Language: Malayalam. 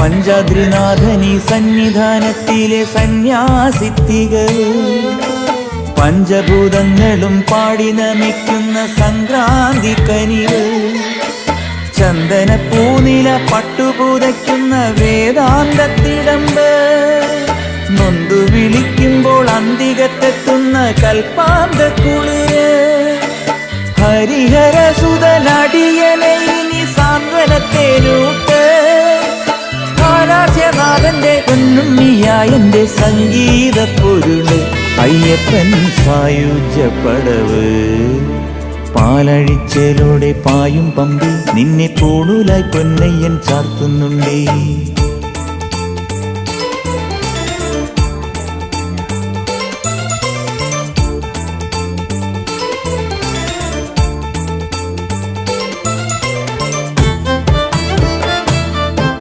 പഞ്ചാദ്രിനാഥനി സന്നിധാനത്തിലെ സന്യാസിത്തികൾ പഞ്ചഭൂതങ്ങളും പാടി നമിക്കുന്ന സംക്രാന്തി കനികൾ ചന്ദനപ്പൂനില പട്ടുപൂതയ്ക്കുന്ന വേദാന്തത്തിടമ്പ് നൊന്തു വിളിക്കുമ്പോൾ അന്തികത്തെത്തുന്ന കൽപ്പാന്ത സംഗീത പൊരുൾ അയ്യപ്പൻ സായുജ്യപ്പടവ് പാലഴിച്ചലോടെ പായും പമ്പി നിന്നെ പൂണൂലായി പൊന്നയ്യൻ ചാർത്തുന്നുണ്ടേ.